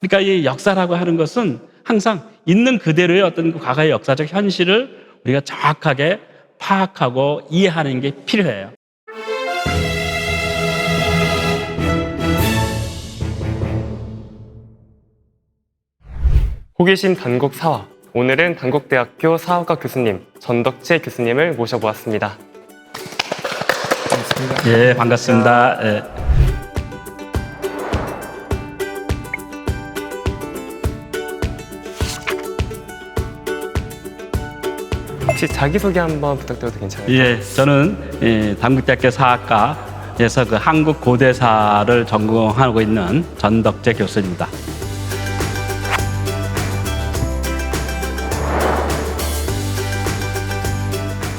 그러니까 이 역사라고 하는 것은 항상 있는 그대로의 어떤 그 과거의 역사적 현실을 우리가 정확하게 파악하고 이해하는 게 필요해요. 호기심 단국 사화. 오늘은 단국대학교 사학과 교수님 전덕채 교수님을 모셔보았습니다. 반갑습니다. 예, 반갑습니다. 예. 혹시 자기소개 한번 부탁드려도 괜찮을까요? 예, 저는 예, 당국대학교 사학과에서 그 한국 고대사를 전공하고 있는 전덕재 교수입니다.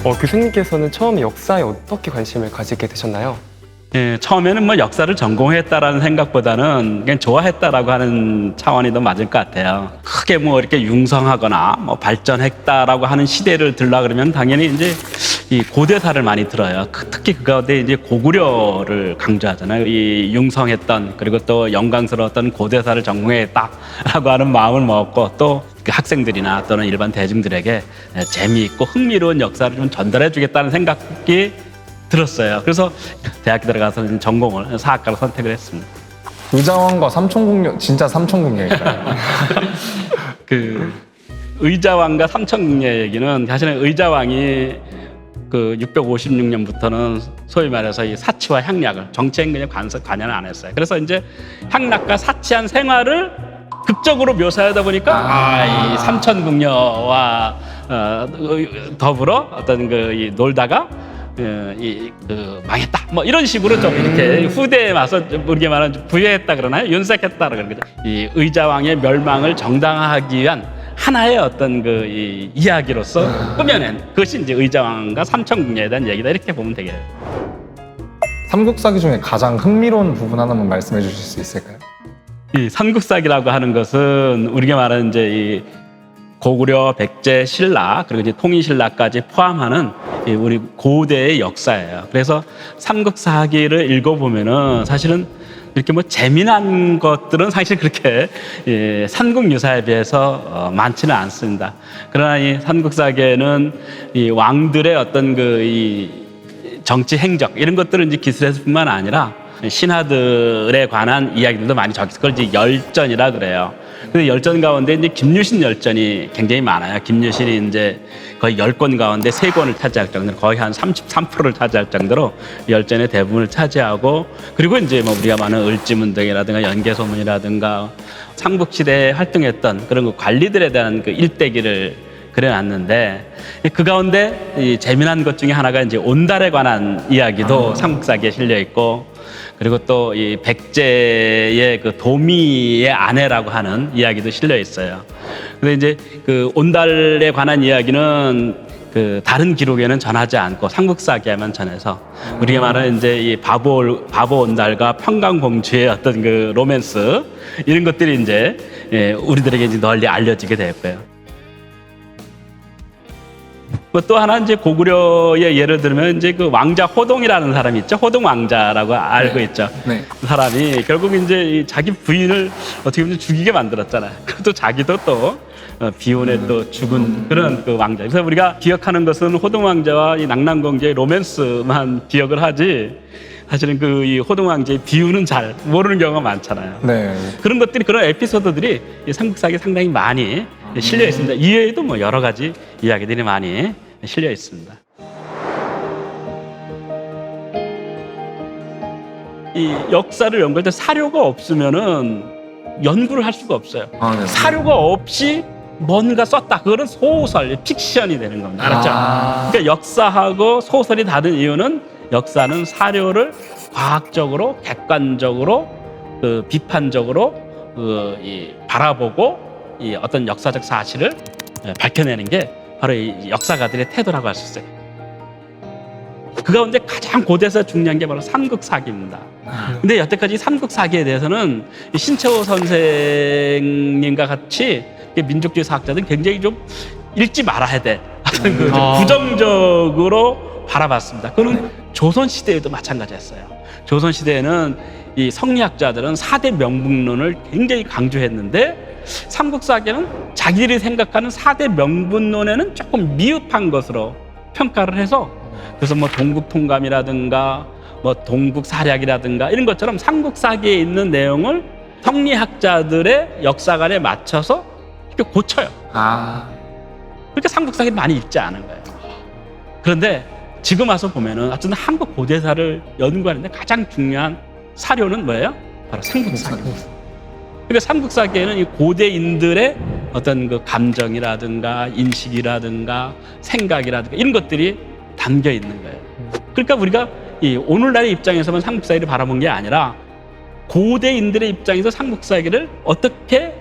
어, 교수님께서는 처음에 역사에 어떻게 관심을 가지게 되셨나요? 예, 처음에는 뭐 역사를 전공했다라는 생각보다는 그냥 좋아했다라고 하는 차원이 더 맞을 것 같아요. 크게 뭐 이렇게 융성하거나 뭐 발전했다라고 하는 시대를 들라 그러면 당연히 이제 이 고대사를 많이 들어요. 그- 특히 그 가운데 이제 고구려를 강조하잖아요. 이 융성했던 그리고 또 영광스러웠던 고대사를 전공했다라고 하는 마음을 먹고 또그 학생들이나 또는 일반 대중들에게 재미있고 흥미로운 역사를 좀 전달해 주겠다는 생각이 들었어요. 그래서 대학교 들어가서 전공을 사학과로 선택을 했습니다. 의자왕과 삼천궁녀 진짜 삼천궁녀일까요? 그 의자왕과 삼천궁녀 얘기는 사실은 의자왕이 그 656년부터는 소위 말해서 이 사치와 향락을 정치행 그냥 관서 관여는 안 했어요. 그래서 이제 향락과 사치한 생활을 극적으로 묘사하다 보니까 아, 이 삼천궁녀와 어, 더불어 어떤 그 이 놀다가 어, 이, 그 망했다. 뭐 이런 식으로 좀 이렇게 후대에 와서 좀 우리가 말하는 부여했다 그러나요? 윤색했다 그러는 거죠. 이 의자왕의 멸망을 정당화하기 위한 하나의 어떤 그 이, 이야기로서 꾸며낸 그것이 이제 의자왕과 삼천궁녀에 대한 얘기다 이렇게 보면 되겠네요. 삼국사기 중에 가장 흥미로운 부분 하나만 말씀해 주실 수 있을까요? 이 삼국사기라고 하는 것은 우리가 말하는 이제 이 고구려, 백제, 신라 그리고 이제 통일신라까지 포함하는 이 우리 고대의 역사예요. 그래서 삼국사기를 읽어보면은 사실은 이렇게 뭐 재미난 것들은 사실 그렇게 예, 삼국유사에 비해서 어, 많지는 않습니다. 그러나 이 삼국사기에는 이 왕들의 어떤 그 이 정치 행적 이런 것들은 이제 기술에서뿐만 아니라 신하들에 관한 이야기들도 많이 적혀서 그걸 이제 열전이라 그래요. 그 열전 가운데 이제 김유신 열전이 굉장히 많아요. 김유신이 이제 거의 열 권 가운데 세 권을 차지할 정도로 거의 한 33%를 차지할 정도로 열전의 대부분을 차지하고 그리고 이제 뭐 우리가 많은 을지문등이라든가 연개소문이라든가 삼국시대에 활동했던 그런 그 관리들에 대한 그 일대기를 그려놨는데 그 가운데 이 재미난 것 중에 하나가 이제 온달에 관한 이야기도 삼국사기에 실려 있고 그리고 또 이 백제의 그 도미의 아내라고 하는 이야기도 실려 있어요. 근데 이제 그 온달에 관한 이야기는 그 다른 기록에는 전하지 않고 삼국사기에만 전해서 우리가 말하는 이제 이 바보 바보 온달과 평강공주의 어떤 그 로맨스 이런 것들이 이제 예, 우리들에게 이제 널리 알려지게 됐고요. 뭐또 하나 이제 고구려의 예를 들면 이제 그 왕자 호동이라는 사람이 있죠. 호동 왕자라고 알고 있죠. 네. 그 사람이 결국 이제 이 자기 부인을 어떻게 보면 죽이게 만들었잖아요. 그것도 자기도 또 어, 비운에 또 죽은 그런 그 왕자. 그래서 우리가 기억하는 것은 호동 왕자와 이 낙랑공주의 로맨스만 기억을 하지. 사실은 그 이 호동 왕자의 비운은 잘 모르는 경우가 많잖아요. 네. 그런 것들이 그런 에피소드들이 이 삼국사기에 상당히 많이 실려 있습니다. 이외에도 뭐 여러 가지 이야기들이 많이 실려 있습니다. 이 역사를 연구할 때 사료가 없으면은 연구를 할 수가 없어요. 아, 네. 사료가 없이 뭔가 썼다. 그거는 소설, 픽션이 되는 겁니다. 알았죠? 아. 그러니까 역사하고 소설이 다른 이유는 역사는 사료를 과학적으로, 객관적으로, 그 비판적으로 그, 이, 바라보고 이 어떤 역사적 사실을 예, 밝혀내는 게 바로 이 역사가들의 태도라고 할 수 있어요. 그 가운데 가장 고대에서 중요한 게 바로 삼국사기입니다. 근데 여태까지 삼국사기에 대해서는 이 신채호 선생님과 같이 이 민족주의 사학자들은 굉장히 좀 읽지 말아야 돼. 하여튼 그좀 아. 부정적으로 바라봤습니다. 그는 조선 시대에도 마찬가지였어요. 조선 시대에는 이 성리학자들은 사대 명분론을 굉장히 강조했는데 삼국사계는 자기들이 생각하는 사대 명분론에는 조금 미흡한 것으로 평가를 해서 그래서 뭐 동국통감이라든가 뭐 동국사략이라든가 이런 것처럼 삼국사기에 있는 내용을 성리학자들의 역사관에 맞춰서 이렇게 고쳐요. 아, 그러니까 삼국사기를 많이 읽지 않은 거예요. 그런데 지금 와서 보면은 어쨌든 한국 고대사를 연구하는데 가장 중요한 사료는 뭐예요? 바로 삼국사기. 그러니까 삼국사기에는 이 고대인들의 어떤 그 감정이라든가 인식이라든가 생각이라든가 이런 것들이 담겨 있는 거예요. 그러니까 우리가 이 오늘날의 입장에서만 삼국사기를 바라본 게 아니라 고대인들의 입장에서 삼국사기를 어떻게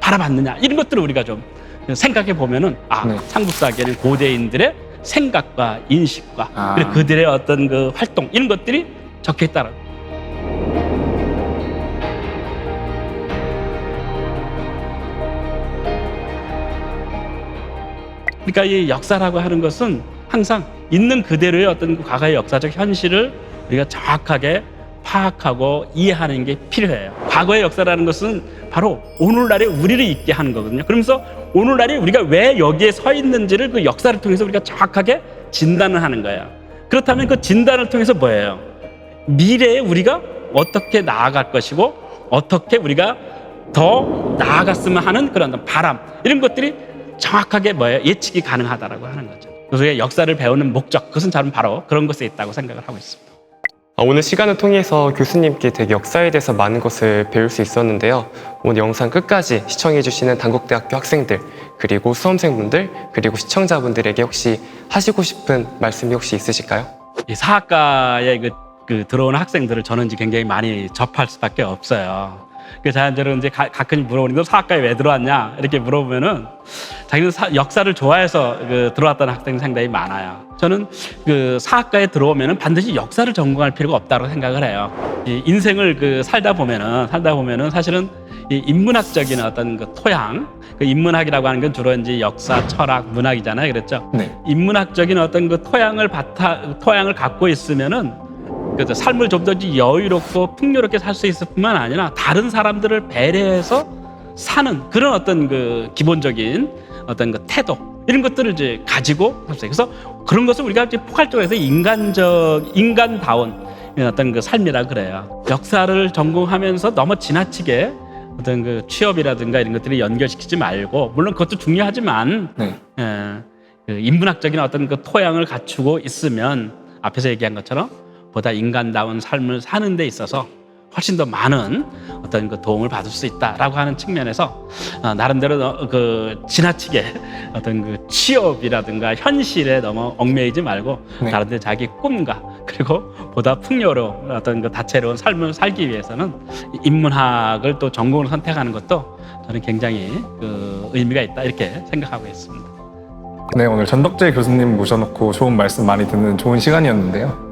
바라봤느냐 이런 것들을 우리가 좀 생각해 보면은 아 네. 삼국사기에는 고대인들의 생각과 인식과 아. 그리고 그들의 어떤 그 활동 이런 것들이 적혀 있다는 그러니까 이 역사라고 하는 것은 항상 있는 그대로의 어떤 그 과거의 역사적 현실을 우리가 정확하게 파악하고 이해하는 게 필요해요. 과거의 역사라는 것은 바로 오늘날의 우리를 있게 하는 거거든요. 그러면서 오늘날에 우리가 왜 여기에 서 있는지를 그 역사를 통해서 우리가 정확하게 진단을 하는 거예요. 그렇다면 그 진단을 통해서 뭐예요? 미래에 우리가 어떻게 나아갈 것이고 어떻게 우리가 더 나아갔으면 하는 그런 바람 이런 것들이 정확하게 뭐예요 예측이 가능하다라고 하는 거죠. 그래서 역사를 배우는 목적 그것은 저는 바로 그런 것에 있다고 생각을 하고 있습니다. 아, 오늘 시간을 통해서 교수님께 되게 역사에 대해서 많은 것을 배울 수 있었는데요. 오늘 영상 끝까지 시청해주시는 단국대학교 학생들, 그리고 수험생분들, 그리고 시청자분들에게 혹시 하시고 싶은 말씀이 혹시 있으실까요? 이 사학과에 그, 그 들어오는 학생들을 저는 이제 굉장히 많이 접할 수밖에 없어요. 그 자연적으로 이제 가, 가끔 물어보니 너 사학과에 왜 들어왔냐 이렇게 물어보면은 자기는 사- 역사를 좋아해서 그 들어왔다는 학생이 상당히 많아요. 저는 그 사학과에 들어오면은 반드시 역사를 전공할 필요가 없다고 생각을 해요. 이 인생을 그 살다 보면은 살다 보면은 사실은 이 인문학적인 어떤 그 토양, 그 인문학이라고 하는 건 주로 이제 역사, 철학, 문학이잖아요, 그렇죠? 네. 인문학적인 어떤 그 토양을 바타 토양을 갖고 있으면은 그래서 삶을 좀 더 여유롭고 풍요롭게 살 수 있을 뿐만 아니라 다른 사람들을 배려해서 사는 그런 어떤 그 기본적인 어떤 그 태도 이런 것들을 이제 가지고 있어요. 그래서 그런 것을 우리가 이제 포괄적으로 해서 인간적 인간다운 어떤 그 삶이라 그래요. 역사를 전공하면서 너무 지나치게 어떤 그 취업이라든가 이런 것들을 연결시키지 말고 물론 그것도 중요하지만 네. 예, 그 인문학적인 어떤 그 토양을 갖추고 있으면 앞에서 얘기한 것처럼 보다 인간다운 삶을 사는 데 있어서 훨씬 더 많은 어떤 그 도움을 받을 수 있다라고 하는 측면에서 어, 나름대로 어, 그 지나치게 어떤 그 취업이라든가 현실에 너무 얽매이지 말고 네. 나름대로 자기 꿈과 그리고 보다 풍요로운 어떤 그 다채로운 삶을 살기 위해서는 인문학을 또 전공으로 선택하는 것도 저는 굉장히 그 의미가 있다 이렇게 생각하고 있습니다. 네, 오늘 전덕재 교수님 모셔놓고 좋은 말씀 많이 듣는 좋은 시간이었는데요.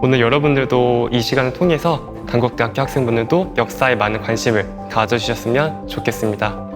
오늘 여러분들도 이 시간을 통해서 단국대학교 학생분들도 역사에 많은 관심을 가져주셨으면 좋겠습니다.